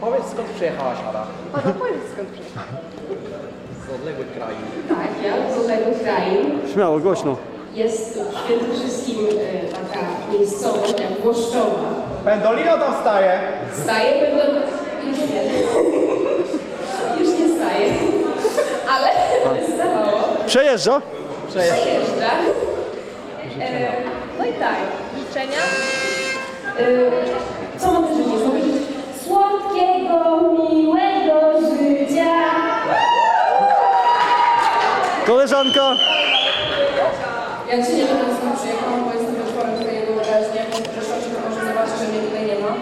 Powiedz skąd przyjechałaś Ada? A to powiedz skąd przyjechałeś. Z odległych krain. Tak, ja z odległych krain. Śmiało, głośno. Jest w Świętokrzyskim e, taka miejscowość jak Włoszczowa. Pendolino tam staje! Staje pewno... Już nie. Już nie staje. Ale stawało. Przejeżdża? Przejeżdża. E, no i tak, życzenia. E, co mam miłego życia. Koleżanka? Ja dzisiaj nie będę stąd przyjechałam, bo jestem wieczorem tutaj jego wyobraźnię. Rzeszoczy to może zobaczyć, że mnie tutaj nie ma.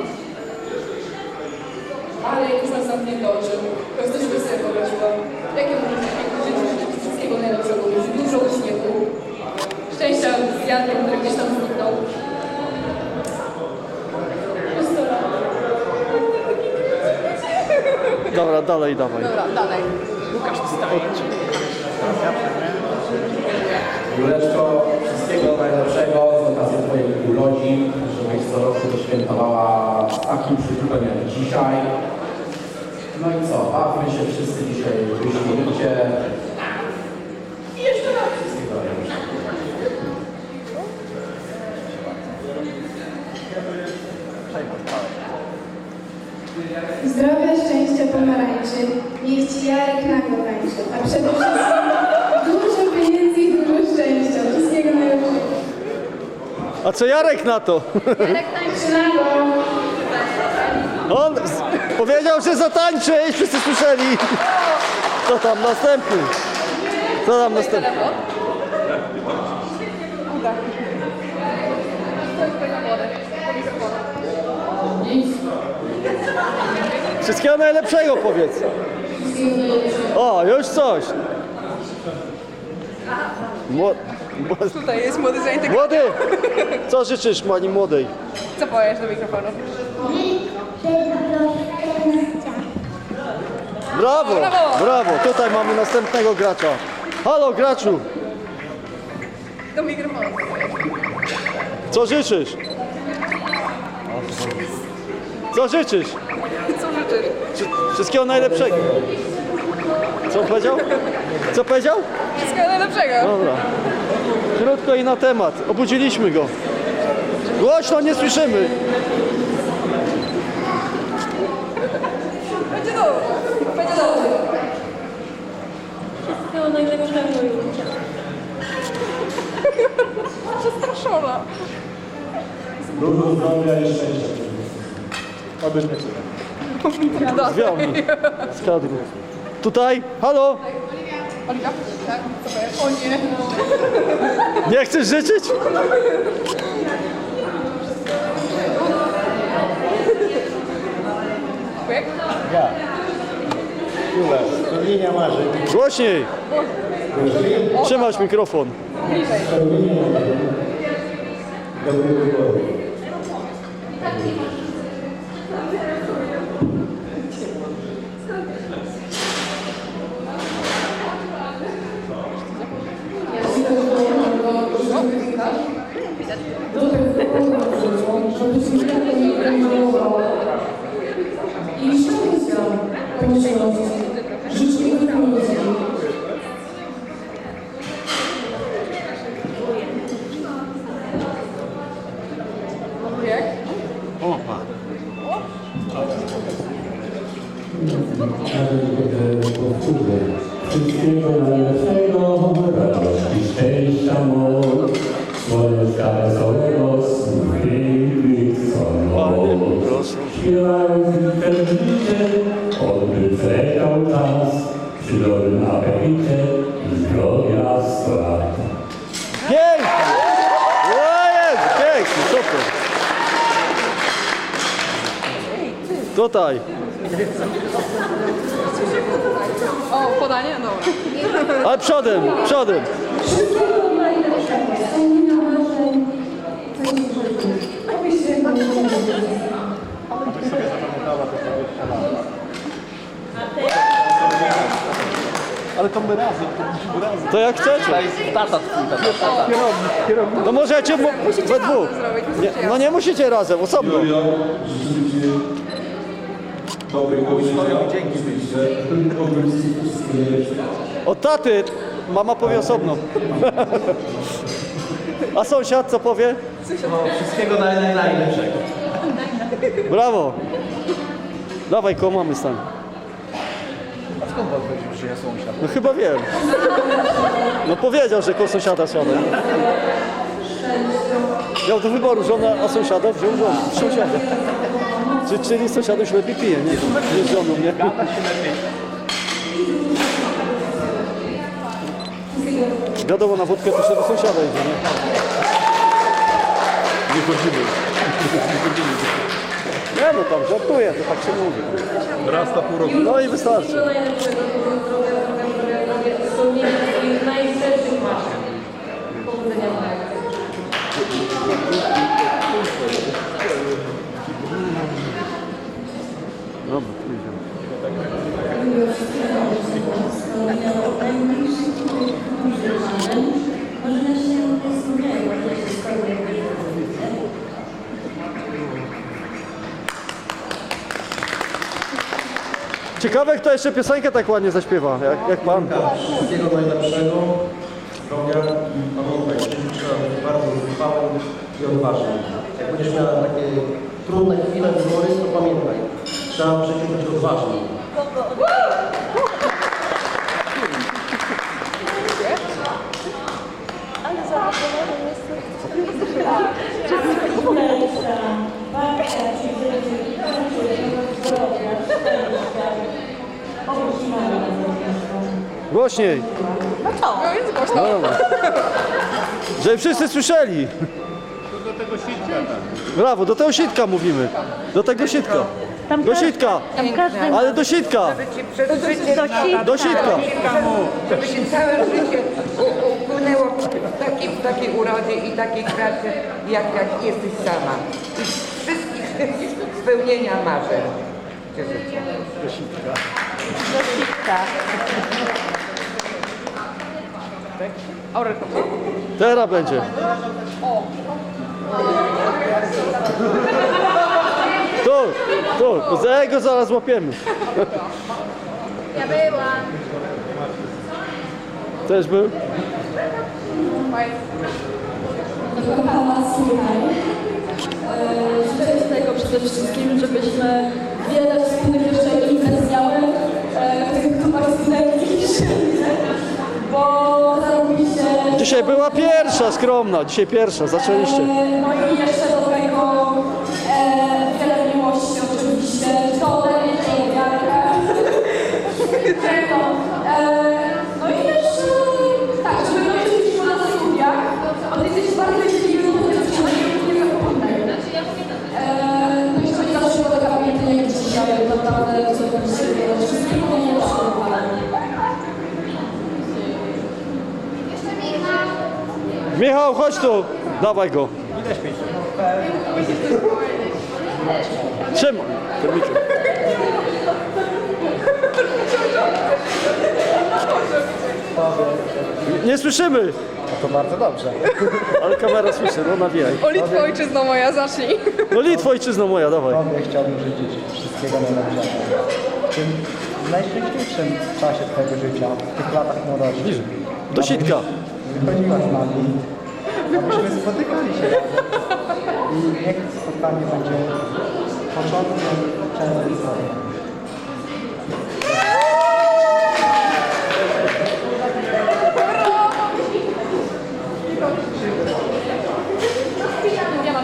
Ale jak już nas zamknięto oczy, to coś by sobie wyobraziłam. Jakie może być piękne życie, życzyć wszystkiego najlepszego, mieć dużo uśmiechu, szczęścia z Jankiem, który gdzieś tam zniknął. Dobra, dalej, dawaj. Dobra, dalej. Łukasz Wstawicz. Juleczko, wszystkiego najlepszego z okazji Twojej urodzin, żebyś co roku to świętowała z takim przytupem jak dzisiaj. No i co, bawmy się wszyscy dzisiaj wyśmienicie. I jeszcze raz wszystkiego najlepszego. Zdrowia, pomarańczy. Niech Ci Jarek nago tańczy. A przede wszystkim dużo pieniędzy i dużo szczęścia. Wszystkiego najlepszego. A co Jarek na to? Jarek tańczy nago. On z- powiedział, że zatańczy, wszyscy słyszeli. Co tam następny? Co tam następny? Wszystkiego najlepszego powiedz. O, już coś. Mło- mło- Tutaj jest młody zainteresowany. Młody! Co życzysz pani młodej? Co powiesz do mikrofonu? Brawo! Brawo! Brawo! Tutaj mamy następnego gracza. Halo graczu! Do mikrofonu. Co życzysz? Co życzysz? Co życzysz? Wszy- Wszystkiego najlepszego. Co powiedział? Co powiedział? Wszystkiego najlepszego. Dobra. Krótko i na temat. Obudziliśmy go. Głośno nie słyszymy. Będzie dobrze. Będzie dobrze. Wszystkiego najlepszego Julcia. Przestraszona. Dużo zdrowia i szczęścia. Zwiał mi z kadru. Tutaj? Halo? Oliwia? Tak? Co powiesz? O nie. Nie chcesz życzyć? Łyk? Jule, spełnienia marzeń. Głośniej. Trzymać mikrofon. Dobry wyboru. I Wszystkiego najlepszego, radości, szczęścia, moc, słoneczka wesołego, snów pięknych, proszę. Śpiewając liczę życie, odby czekał czas, przy dobrym apetycie i zdrowia sto lat. Pięknie! Pięknie, super. Tutaj. O, podanie? Dobra. Ale przodem, przodem. Wszystkiego najlepszego. Spełnienia marzeń. Obyś się Ale to my razem, to musimy razem. To jak chcecie. Tata twój, tata, tata. No możecie we dwóch. Nie, no nie musicie razem, osobno. Julio, dobrych dzięki Od taty mama powie osobno. A sąsiad co powie? Wszystkiego naj, naj, najlepszego. Brawo. Dawaj, koło mamy stań. A skąd pan powiedział, że ja sąsiad? No chyba wiem. No powiedział, że koło sąsiada siada. Miał do wyboru żona, a sąsiada wziął żonę. Sąsiada. Czy, czyli sąsiadem się lepiej pije, nie? Nie z żoną, nie? Wiadomo, na wódkę to się do sąsiada idzie, nie? Nie chodzimy. Nie no tam żartuję, to tak się mówi. Raz na pół roku. No i wystarczy. Wszystkiego najlepszego, zdrowia, zdrowia, zdrowia, zdrowia, spełnienia swoich najszerszych marzeń. Powodzenia w akcji. Dobra. Ciekawe, kto jeszcze piosenkę tak ładnie zaśpiewa, jak, jak pan. Wszystkiego najlepszego, zdrowia i pamiętaj, że bardzo wytrwałym i odważnym. Jak będziesz miała takie trudne chwile w to pamiętaj, trzeba w życiu być odważnym. Głośniej. No więc głośno. Dobra. Żeby wszyscy słyszeli. Do tego sitka tak. Brawo, do tego sitka mówimy. Do tego sitka. Do sitka. Ale do sitka. Przez życie Do sitka. żeby się całe życie u- upłynęło w takiej, w takiej urodzie i takiej pracy, jak, jak jesteś sama. I wszystkich spełnienia marzeń. Cię życzę. Aurelko. Teraz będzie. Tu, jego zaraz łapiemy. Ja byłam. Też był? Kochana, słuchaj. E, Życzę Ci tego przede wszystkim, żebyśmy wiele wspólnych jeszcze imprez miały e, w tych klubach studenckich, bo zarobiliście... Dzisiaj była pierwsza skromna, dzisiaj pierwsza, zaczęliście. E, No i jeszcze dobrego, 500, dawaj go. Trzymaj. Termikiem. Nie słyszymy, no To bardzo dobrze. ale kamera słyszy, no nawijaj. O Litwo ojczyzno moja, zacznij. No Litwo, ojczyzno moja, dawaj. Tobie chciałbym życzyć wszystkiego najlepszego. W tym najszczęśliwszym czasie Twojego życia, w tych latach młodości. Do sitka. Wychodziła z nami, abyśmy spotykali się. I niech spotkanie będzie początkiem częstej historii. Ja na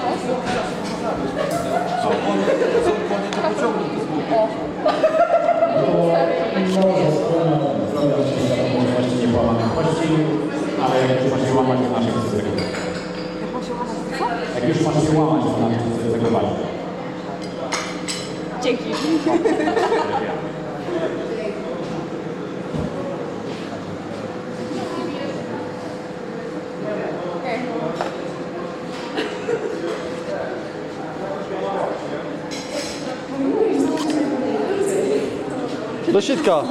ale jak już masz się łamać, to znaczy, że chcesz tego Jak już masz się łamać, to znaczy, że chcesz tego walczyć. Dzięki. Do sitka.